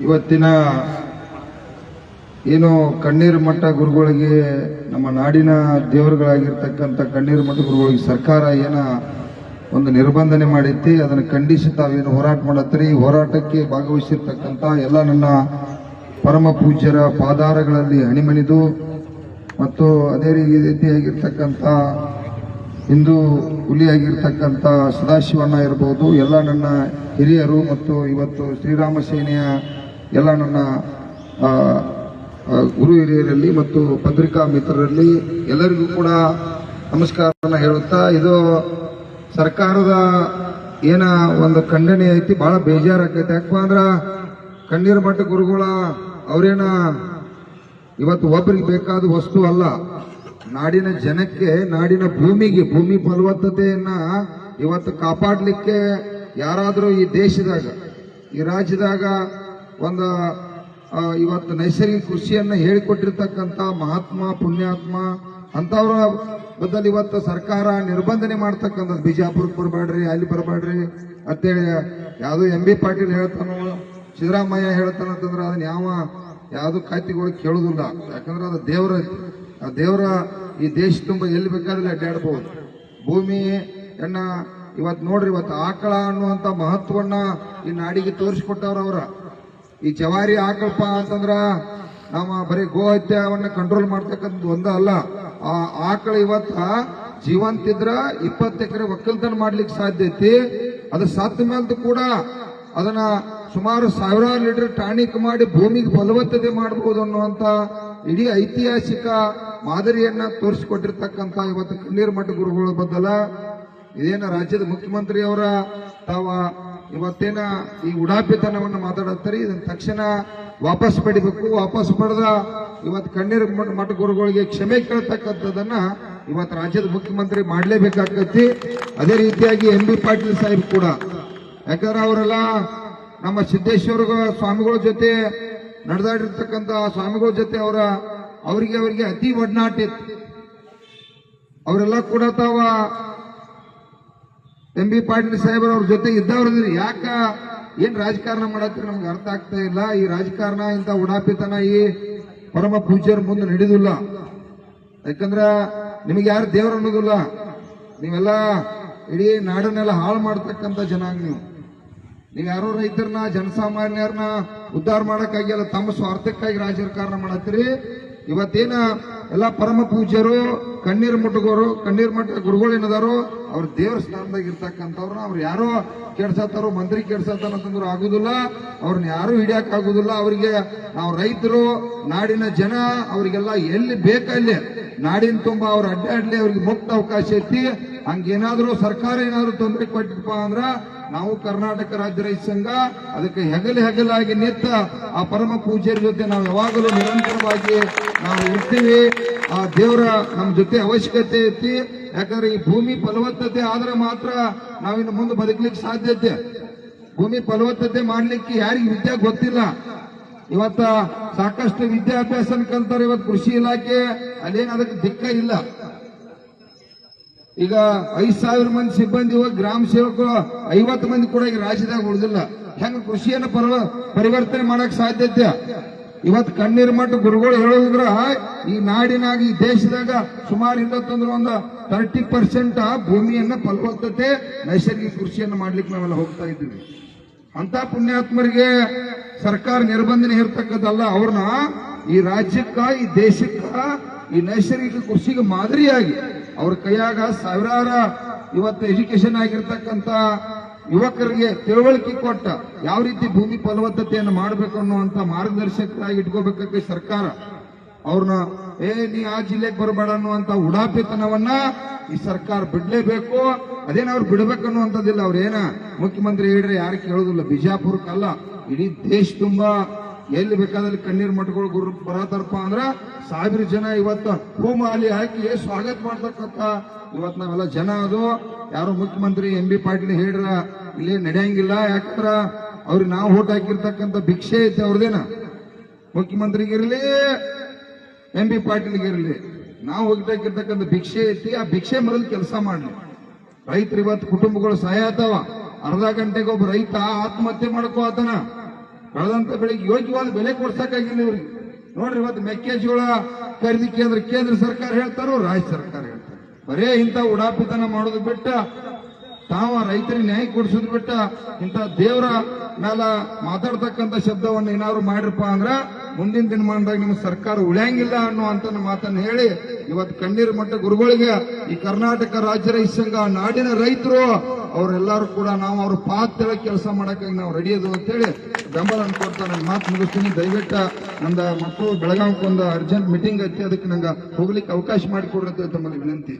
ಇವತ್ತಿನ ಏನು ಕಣ್ಣೀರು ಮಠ ಗುರುಗಳಿಗೆ, ನಮ್ಮ ನಾಡಿನ ದೇವರುಗಳಾಗಿರ್ತಕ್ಕಂಥ ಕಣ್ಣೀರು ಮಠ ಗುರುಗಳಿಗೆ ಸರ್ಕಾರ ಏನ ಒಂದು ನಿರ್ಬಂಧನೆ ಮಾಡೈತಿ ಅದನ್ನು ಖಂಡಿಸಿ ತಾವೇನು ಹೋರಾಟ ಮಾಡತ್ರಿ ಈ ಹೋರಾಟಕ್ಕೆ ಭಾಗವಹಿಸಿರ್ತಕ್ಕಂಥ ಎಲ್ಲ ನನ್ನ ಪರಮ ಪೂಜ್ಯರ ಪಾದಾರಗಳಲ್ಲಿ ಹಣಿಮಣಿದು ಮತ್ತು ಅದೇ ರೀತಿಯಾಗಿರ್ತಕ್ಕಂಥ ಹಿಂದೂ ಹುಲಿಯಾಗಿರ್ತಕ್ಕಂಥ ಸದಾಶಿವಣ್ಣ ಇರಬಹುದು ಎಲ್ಲ ನನ್ನ ಹಿರಿಯರು ಮತ್ತು ಇವತ್ತು ಶ್ರೀರಾಮ ಸೇನೆಯ ಎಲ್ಲ ನನ್ನ ಗುರು ಹಿರಿಯರಲ್ಲಿ ಮತ್ತು ಪತ್ರಿಕಾ ಮಿತ್ರರಲ್ಲಿ ಎಲ್ಲರಿಗೂ ಕೂಡ ನಮಸ್ಕಾರವನ್ನು ಹೇಳುತ್ತಾ, ಇದು ಸರ್ಕಾರದ ಏನ ಒಂದು ಖಂಡನೆ ಐತಿ ಬಹಳ ಬೇಜಾರಾಕೈತಿ ಯಾಕಪ್ಪ ಅಂದ್ರ, ಕಣ್ಣೀರ್ ಮಠ ಗುರುಗಳ, ಅವರೇನ, ಇವತ್ತು ಒಬ್ಬರಿಗೆ ಬೇಕಾದ ವಸ್ತು ಅಲ್ಲ, ನಾಡಿನ ಜನಕ್ಕೆ, ನಾಡಿನ ಭೂಮಿಗೆ, ಭೂಮಿ ಫಲವತ್ತತೆಯನ್ನ ಇವತ್ತು ಕಾಪಾಡಲಿಕ್ಕೆ ಯಾರಾದರೂ ಈ ದೇಶದಾಗ, ಈ ರಾಜ್ಯದಾಗ ಒಂದು ಇವತ್ತು ನೈಸರ್ಗಿಕ ಕೃಷಿಯನ್ನು ಹೇಳಿಕೊಟ್ಟಿರ್ತಕ್ಕಂಥ ಮಹಾತ್ಮ, ಪುಣ್ಯಾತ್ಮ, ಅಂಥವ್ರ ಬದಲು ಇವತ್ತು ಸರ್ಕಾರ ನಿರ್ಬಂಧನೆ ಮಾಡ್ತಕ್ಕಂಥದ್ದು. ಬಿಜಾಪುರಕ್ಕೆ ಬರಬೇಡ್ರಿ, ಅಲ್ಲಿ ಬರಬೇಡ್ರಿ. ಅಂತೇಳಿ ಯಾವುದೋ ಎಂ ಬಿ ಪಾಟೀಲ್ ಹೇಳ್ತಾನೋ, ಸಿದ್ದರಾಮಯ್ಯ ಹೇಳ್ತಾನಂತಂದ್ರೆ ಅದನ್ನ ಯಾವ, ಯಾವುದು ಕಾಯ್ತಿಗಳು ಕೇಳೋದಿಲ್ಲ. ಯಾಕಂದ್ರೆ ಅದು ದೇವರ, ಆ ದೇವರ ಈ ದೇಶ ತುಂಬ ಎಲ್ಲಿ ಬೇಕಾದ್ರೆ ಅಡ್ಡಾಡ್ಬೋದು. ಭೂಮಿ ಎನ್ನ ಇವತ್ತು ನೋಡ್ರಿ, ಇವತ್ತು ಆಕಳ ಅನ್ನುವಂಥ ಮಹತ್ವವನ್ನು ಈ ನಾಡಿಗೆ ತೋರಿಸ್ಕೊಟ್ಟವ್ರ ಅವರ. ಈ ಜವಾರಿ ಆಕಳಪ್ಪ ಅಂತಂದ್ರ ನಮ್ಮ ಬರೀ ಗೋ ಹತ್ಯವನ್ನ ಕಂಟ್ರೋಲ್ ಮಾಡ್ತಕ್ಕಂಥದ್ದು ಒಂದ ಅಲ್ಲ. ಆ ಆಕಳ ಇವತ್ತ ಜೀವಂತ ಇದ್ರ ಇಪ್ಪತ್ತು ಎಕರೆ ಒಕ್ಕಲ್ತನ ಮಾಡ್ಲಿಕ್ಕೆ ಸಾಧ್ಯ ಐತಿ. ಅದು ಸತ್ತ ಕೂಡ ಅದನ್ನ ಸುಮಾರು ಸಾವಿರಾರು ಲೀಟರ್ ಟಾನಿಕ್ ಮಾಡಿ ಭೂಮಿಗೆ ಫಲವತ್ತತೆ ಮಾಡಬಹುದು ಅನ್ನುವಂತ ಇಡೀ ಐತಿಹಾಸಿಕ ಮಾದರಿಯನ್ನ ತೋರಿಸಿಕೊಟ್ಟಿರ್ತಕ್ಕಂಥ ಇವತ್ತು ಕಣ್ಣೀರ್ ಮಠ ಗುರುಗಳ ಬದಲ ಇದೇನ ರಾಜ್ಯದ ಮುಖ್ಯಮಂತ್ರಿಯವರ ತಾವ ಇವತ್ತೇನ ಈ ಉಡಾಪಿತನವನ್ನು ಮಾತಾಡತ್ತಾರೆ, ಇದನ್ನ ತಕ್ಷಣ ವಾಪಸ್ ಪಡಿಬೇಕು. ವಾಪಸ್ ಪಡೆದ ಇವತ್ತು ಕಣ್ಣೀರ್ ಮಠ ಗುರುಗಳಿಗೆ ಕ್ಷಮೆ ಕೇಳ್ತಕ್ಕಂಥದ್ದನ್ನ ಇವತ್ತು ರಾಜ್ಯದ ಮುಖ್ಯಮಂತ್ರಿ ಮಾಡಲೇಬೇಕಾಗತ್ತಿ. ಅದೇ ರೀತಿಯಾಗಿ ಎಂ ಬಿ ಪಾಟೀಲ್ ಸಾಹೇಬ್ ಕೂಡ. ಯಾಕಂದ್ರೆ ಅವರೆಲ್ಲ ನಮ್ಮ ಸಿದ್ದೇಶ್ವರ ಸ್ವಾಮಿಗಳ ಜೊತೆ ನಡೆದಾಡಿರ್ತಕ್ಕಂಥ ಸ್ವಾಮಿಗಳ ಜೊತೆ ಅವರ, ಅವರಿಗೆ ಅವರಿಗೆ ಅತಿ ಒಡನಾಟ ಇತ್ತು. ಅವರೆಲ್ಲ ಕೂಡ ತಾವ ಎಂ ಬಿ ಪಾಟೀಲ್ ಸಾಹೇಬ್ರ ಅವ್ರ ಜೊತೆ ಇದ್ದವ್ರದ್ರಿ ಯಾಕ? ಏನ್ ರಾಜಕಾರಣ ಮಾಡತ್ರಿ ನಮ್ಗೆ ಅರ್ಥ ಆಗ್ತಾ ಇಲ್ಲ. ಈ ರಾಜಕಾರಣ ಇಂಥ ಉಡಾಪಿತನ ಈ ಪರಮ ಪೂಜ್ಯರ ಮುಂದೆ ನಡೆದಿಲ್ಲ. ಯಾಕಂದ್ರ ನಿಮಗೆ ಯಾರು ದೇವ್ರು ಅನ್ನೋದಿಲ್ಲ. ನೀವೆಲ್ಲ ಇಡೀ ನಾಡನ್ನೆಲ್ಲ ಹಾಳು ಮಾಡ್ತಕ್ಕಂಥ ಜನಾಂಗ ನೀವು. ನೀವು ಯಾರೋ ರೈತರನ್ನ, ಜನಸಾಮಾನ್ಯರನ್ನ ಉದ್ಧಾರ ಮಾಡಕ್ಕಾಗಿಲ್ಲ ತಮ್ಮ ಸ್ವಾರ್ಥಕ್ಕಾಗಿ ರಾಜಕಾರಣ ಮಾಡತ್ತೀರಿ. ಇವತ್ತೇನ ಎಲ್ಲ ಪರಮ ಪೂಜ್ಯರು, ಕಣ್ಣೀರು ಮುಟ್ಟಗೋರು, ಕಣ್ಣೀರು ಮಠ ಗುರುಗಳು ಏನದಾರು ಅವ್ರ ದೇವ್ರ ಸ್ಥಾನದಾಗ ಇರ್ತಕ್ಕಂಥವ್ರನ್ನ ಅವ್ರು ಯಾರೋ ಕೆಡ್ಸತ್ತಾರೋ, ಮಂತ್ರಿ ಕೆಡ್ಸತ್ತಾರಂತಂದ್ರು ಆಗುದಿಲ್ಲ. ಅವ್ರನ್ನ ಯಾರು ಹಿಡಿಯಕ್ ಆಗುದಿಲ್ಲ ಅವರಿಗೆ ನಾವು ರೈತರು, ನಾಡಿನ ಜನ, ಅವರಿಗೆಲ್ಲ ಎಲ್ಲಿ ಬೇಕಲ್ಲಿ ನಾಡಿನ ತುಂಬಾ ಅವ್ರು ಅಡ್ಡಾಡ್ಲಿ ಅವ್ರಿಗೆ ಮುಕ್ತ ಅವಕಾಶ ಐತಿ. ಹಂಗೇನಾದ್ರೂ ಸರ್ಕಾರ ಏನಾದ್ರು ತೊಂದರೆ ಕೊಟ್ಟಿಪ್ಪ ಅಂದ್ರ ನಾವು ಕರ್ನಾಟಕ ರಾಜ್ಯ ರೈತ ಸಂಘ ಅದಕ್ಕೆ ಹೆಗಲು ಹೆಗಲಾಗಿ ನಿಂತ ಆ ಪರಮ ಪೂಜೆಯ ಜೊತೆ ನಾವು ಯಾವಾಗಲೂ ನಿರಂತರವಾಗಿ ನಾವು ಇರ್ತೀವಿ. ಆ ದೇವರ ನಮ್ಮ ಜೊತೆ ಅವಶ್ಯಕತೆ ಐತಿ. ಯಾಕಂದ್ರೆ ಈ ಭೂಮಿ ಫಲವತ್ತತೆ ಆದ್ರೆ ಮಾತ್ರ ನಾವಿನ್ನು ಮುಂದೆ ಬದುಕಲಿಕ್ಕೆ ಸಾಧ್ಯತೆ ಭೂಮಿ ಫಲವತ್ತತೆ ಮಾಡ್ಲಿಕ್ಕೆ ಯಾರಿಗೆ ವಿದ್ಯೆ ಗೊತ್ತಿಲ್ಲ. ಇವತ್ತ ಸಾಕಷ್ಟು ವಿದ್ಯಾಭ್ಯಾಸ ಕಲ್ತಾರೆ ಇವತ್ತು ಕೃಷಿ ಇಲಾಖೆ, ಅಲ್ಲೇನು ಅದಕ್ಕೆ ದಿಕ್ಕ ಇಲ್ಲ. ಈಗ ಐದ್ ಸಾವಿರ ಮಂದಿ ಸಿಬ್ಬಂದಿ ಹೋಗಿ ಗ್ರಾಮ ಸೇವಕರು ಐವತ್ತು ಮಂದಿ ಕೂಡ ಈಗ ರಾಜ್ಯದಾಗ ಉಳಿದಿಲ್ಲ. ಹೆಂಗ ಕೃಷಿಯನ್ನು ಪರ- ಪರಿವರ್ತನೆ ಮಾಡಕ್ ಸಾಧ್ಯತೆ? ಇವತ್ತು ಕಣ್ಣೀರ್ ಮಠ ಗುರುಗಳು ಹೇಳೋದ್ರ ಈ ನಾಡಿನಾಗ, ಈ ದೇಶದಾಗ ಸುಮಾರು ಇನ್ನೊತ್ತಂದ್ರೆ ಒಂದು ತರ್ಟಿ ಪರ್ಸೆಂಟ್ ಭೂಮಿಯನ್ನ ಫಲವತ್ತತೆ ನೈಸರ್ಗಿಕ ಕೃಷಿಯನ್ನು ಮಾಡ್ಲಿಕ್ಕೆ ನಾವೆಲ್ಲ ಹೋಗ್ತಾ ಇದ್ದೀವಿ. ಅಂತ ಪುಣ್ಯಾತ್ಮರಿಗೆ ಸರ್ಕಾರ ನಿರ್ಬಂಧನೆ ಇರ್ತಕ್ಕದ್ದಲ್ಲ ಅವ್ರನ್ನ ಈ ರಾಜ್ಯಕ್ಕ, ಈ ದೇಶಕ್ಕ, ಈ ನೈಸರ್ಗಿಕ ಕೃಷಿಗೆ ಮಾದರಿಯಾಗಿ ಅವ್ರ ಕೈಯಾಗ ಸಾವಿರಾರ ಇವತ್ತು ಎಜುಕೇಶನ್ ಆಗಿರ್ತಕ್ಕಂಥ ಯುವಕರಿಗೆ ತಿಳುವಳಿಕೆ ಕೊಟ್ಟ ಯಾವ ರೀತಿ ಭೂಮಿ ಫಲವತ್ತತೆಯನ್ನು ಮಾಡಬೇಕು ಅನ್ನುವಂತ ಮಾರ್ಗದರ್ಶಕರಾಗಿ ಇಟ್ಕೋಬೇಕಕ್ಕೆ ಸರ್ಕಾರ. ಅವ್ರನ್ನ, ಏ, ನೀ ಆ ಜಿಲ್ಲೆಗೆ ಬರಬೇಡ ಅನ್ನುವಂತ ಉಡಾಪಿತನವನ್ನ ಈ ಸರ್ಕಾರ ಬಿಡ್ಲೇಬೇಕು. ಅದೇನ ಅವ್ರು ಬಿಡ್ಬೇಕನ್ನುವಂಥದ್ದಿಲ್ಲ ಅವ್ರೇನ. ಮುಖ್ಯಮಂತ್ರಿ ಹೇಳಿದ್ರೆ ಯಾರು ಕೇಳೋದಿಲ್ಲ. ಬಿಜಾಪುರಕ್ಕಲ್ಲ. ಇಡೀ ದೇಶ ತುಂಬಾ ಎಲ್ಲಿ ಬೇಕಾದಲ್ಲಿ ಕಣ್ಣೀರ್ ಮಠಗಳು ಗುರು ಬರತಾರಪ್ಪ ಅಂದ್ರ ಸಾವಿರ ಜನ ಇವತ್ತು ಹೋಮ ಅಲ್ಲಿ ಹಾಕಿ ಸ್ವಾಗತ ಮಾಡ್ತಕ್ಕಂತ ಇವತ್ ನಾವೆಲ್ಲ ಜನ ಅದು. ಯಾರು ಮುಖ್ಯಮಂತ್ರಿ ಎಂ ಬಿ ಪಾಟೀಲ್ ಹೇಳ್ರ, ಇಲ್ಲಿ ನಡೆಯಂಗಿಲ್ಲ, ಯಾಕಂದ್ರ ಅವ್ರಿಗೆ ನಾವು ಓಟ್ ಹಾಕಿರ್ತಕ್ಕಂಥ ಭಿಕ್ಷೆ ಐತೆ ಅವ್ರದೇನ. ಮುಖ್ಯಮಂತ್ರಿಗಿರ್ಲಿ ಎಂ ಬಿ ಪಾಟೀಲ್ಗಿರ್ಲಿ ನಾವು ಹೋಗ್ತಾಕಿರ್ತಕ್ಕಂತ ಭಿಕ್ಷೆ ಐತಿ, ಆ ಭಿಕ್ಷೆ ಮೊದಲು ಕೆಲಸ ಮಾಡ್ಲಿ. ರೈತರು ಇವತ್ತು ಕುಟುಂಬಗಳು ಸಹಾಯ ಆತಾವ. ಅರ್ಧ ಗಂಟೆಗೆ ಒಬ್ಬ ರೈತ ಆತ್ಮಹತ್ಯೆ ಮಾಡ್ಕೋತಾನ ಬೆಳೆದಂತ ಬೆಳೆಗೆ ಯೋಗ್ಯವಾದ ಬೆಲೆ ಕೊಡ್ಸಕ್ಕಾಗಿಲ್ಲ ಇವ್ರಿಗೆ. ನೋಡ್ರಿ ಇವತ್ತು ಮೆಕ್ಕೆಜೋಳ ಖರೀದಿ ಕೇಂದ್ರ ಕೇಂದ್ರ ಸರ್ಕಾರ ಹೇಳ್ತಾರೋ ರಾಜ್ಯ ಸರ್ಕಾರ ಹೇಳ್ತಾರೆ. ಬರೇ ಇಂಥ ಉಡಾಪಿತನ ಮಾಡೋದು ಬಿಟ್ಟ, ತಾವ ರೈತರಿಗೆ ನ್ಯಾಯ ಕೊಡಿಸೋದು ಬಿಟ್ಟ, ಇಂಥ ದೇವರ ಮೇಲ ಮಾತಾಡ್ತಕ್ಕಂಥ ಶಬ್ದವನ್ನು ಏನಾದ್ರು ಮಾಡ್ರಪ್ಪ ಅಂದ್ರ ಮುಂದಿನ ದಿನಮಾನದಾಗ ನಿಮ್ಮ ಸರ್ಕಾರ ಉಳಿಯಂಗಿಲ್ಲ ಅನ್ನುವಂತ ಮಾತನ್ನು ಹೇಳಿ ಇವತ್ತು ಕಣ್ಣೀರು ಮಟ್ಟ ಗುರುಗಳಿಗೆ ಈ ಕರ್ನಾಟಕ ರಾಜ್ಯ ರೈತ ಸಂಘ ನಾಡಿನ ರೈತರು ಅವರೆಲ್ಲರೂ ಕೂಡ ನಾವು ಅವ್ರ ಪಾತ್ರ ಕೆಲಸ ಮಾಡೋಕ್ಕಾಗಿ ನಾವು ರೆಡಿ ಅದು ಅಂತೇಳಿ ಬೆಂಬಲ ಕೊಡ್ತಾ ನನ್ನ ಮಾತು ಮುಗಿಸ್ತೀನಿ. ದಯವಿಟ್ಟು ನಂದ ಮಕ್ಕಳು ಬೆಳಗಾವಿಗೆ ಒಂದು ಅರ್ಜೆಂಟ್ ಮೀಟಿಂಗ್ ಐತಿ, ಅದಕ್ಕೆ ನಂಗೆ ಹೋಗ್ಲಿಕ್ಕೆ ಅವಕಾಶ ಮಾಡಿಕೊಡ್ರಿ ಅಂತ ತಮ್ಮಲ್ಲಿ ವಿನಂತಿ.